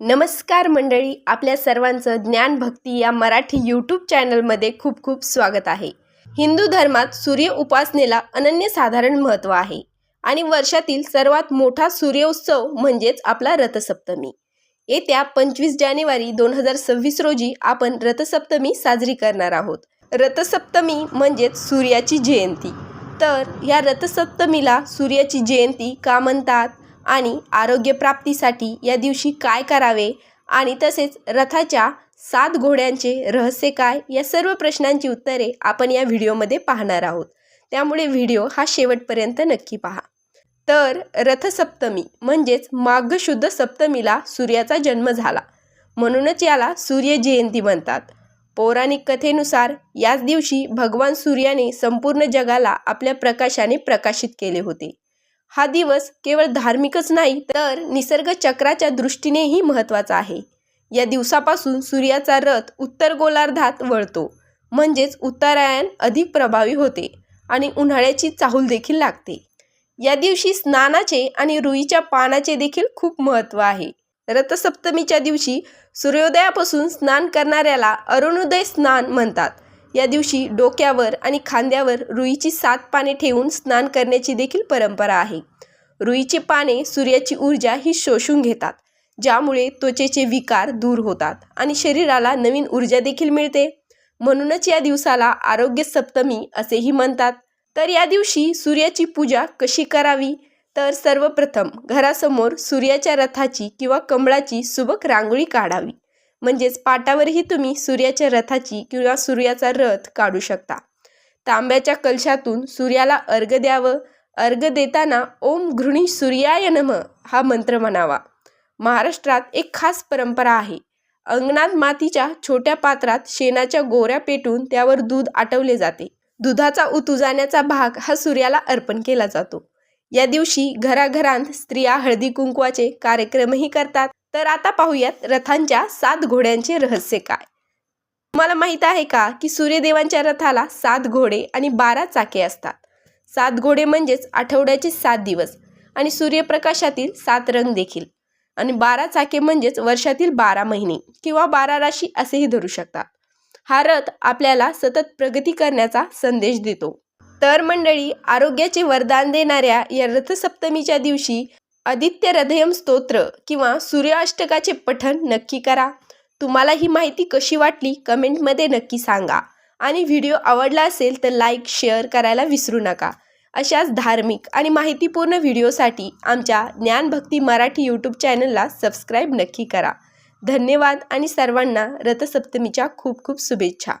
नमस्कार मंडळी आपल्या सर्वांचं ज्ञान भक्ती या मराठी यूट्यूब चॅनलमध्ये खूप खूप स्वागत आहे. हिंदू धर्मात सूर्य उपासनेला अनन्यसाधारण महत्त्व आहे आणि वर्षातील सर्वात मोठा सूर्योत्सव म्हणजेच आपला रथसप्तमी. येत्या पंचवीस जानेवारी दोन हजार सव्वीस रोजी आपण रथसप्तमी साजरी करणार आहोत. रथसप्तमी म्हणजेच सूर्याची जयंती. तर या रथसप्तमीला सूर्याची जयंती का म्हणतात? आणि आरोग्यप्राप्तीसाठी या दिवशी काय करावे आणि तसेच रथाच्या सात घोड्यांचे रहस्य काय या सर्व प्रश्नांची उत्तरे आपण या व्हिडिओमध्ये पाहणार आहोत. त्यामुळे व्हिडिओ हा शेवटपर्यंत नक्की पहा. तर रथसप्तमी म्हणजेच माघ शुद्ध सप्तमीला सूर्याचा जन्म झाला. म्हणूनच याला सूर्य जयंती म्हणतात. पौराणिक कथेनुसार याच दिवशी भगवान सूर्याने संपूर्ण जगाला आपल्या प्रकाशाने प्रकाशित केले होते. हा दिवस केवळ धार्मिकच नाही तर निसर्ग चक्राच्या दृष्टीनेही महत्त्वाचा आहे. या दिवसापासून सूर्याचा रथ उत्तर गोलार्धात वळतो. म्हणजेच उत्तरायण अधिक प्रभावी होते आणि उन्हाळ्याची चाहूल देखील लागते. या दिवशी स्नानाचे आणि रुईच्या पानाचे देखील खूप महत्त्व आहे. रथसप्तमीच्या दिवशी सूर्योदयापासून स्नान करणाऱ्याला अरुणोदय स्नान म्हणतात. या दिवशी डोक्यावर आणि खांद्यावर रुईची सात पाने ठेवून स्नान करण्याची देखील परंपरा आहे. रुईची पाने सूर्याची ऊर्जा ही शोषून घेतात ज्यामुळे त्वचेचे विकार दूर होतात आणि शरीराला नवीन ऊर्जा देखील मिळते. म्हणूनच या दिवसाला आरोग्य सप्तमी असेही म्हणतात. तर या दिवशी सूर्याची पूजा कशी करावी? तर सर्वप्रथम घरासमोर सूर्याच्या रथाची किंवा कमळाची सुबक रांगोळी काढावी. म्हणजेच पाटावरही तुम्ही सूर्याच्या रथाची किंवा सूर्याचा रथ काढू शकता. तांब्याच्या कलशातून सूर्याला अर्घ द्यावं. अर्घ देताना ओम घृणी सूर्याय नम हा मंत्र म्हणावा. महाराष्ट्रात एक खास परंपरा आहे. अंगणात मातीच्या छोट्या पात्रात शेणाच्या गोऱ्या पेटून त्यावर दूध आटवले जाते. दुधाचा उतुजाण्याचा भाग हा सूर्याला अर्पण केला जातो. या दिवशी घराघरांत स्त्रिया हळदी कुंकवाचे कार्यक्रमही करतात. तर आता पाहूयात रथांच्या सात घोड्यांचे रहस्य काय. तुम्हाला माहीत आहे का की सूर्यदेवांच्या रथाला सात घोडे आणि बारा चाके असतात. सात घोडे म्हणजेच आठवड्याचे सात दिवस आणि सूर्यप्रकाशातील सात रंग देखील. आणि बारा चाके म्हणजेच वर्षातील बारा महिने किंवा बारा राशी असेही धरू शकतात. हा रथ आपल्याला सतत प्रगती करण्याचा संदेश देतो. तर मंडळी आरोग्याचे वरदान देणाऱ्या या रथसप्तमीच्या दिवशी आदित्य हृदयम स्तोत्र किंवा सूर्याष्टकाचे पठण नक्की करा. तुम्हाला ही माहिती कशी वाटली कमेंटमध्ये नक्की सांगा. आणि व्हिडिओ आवडला असेल तर लाईक शेअर करायला विसरू नका. अशाच धार्मिक आणि माहितीपूर्ण व्हिडिओसाठी आमच्या ज्ञानभक्ती मराठी यूट्यूब चॅनलला सबस्क्राईब नक्की करा. धन्यवाद आणि सर्वांना रथसप्तमीच्या खूप खूप शुभेच्छा.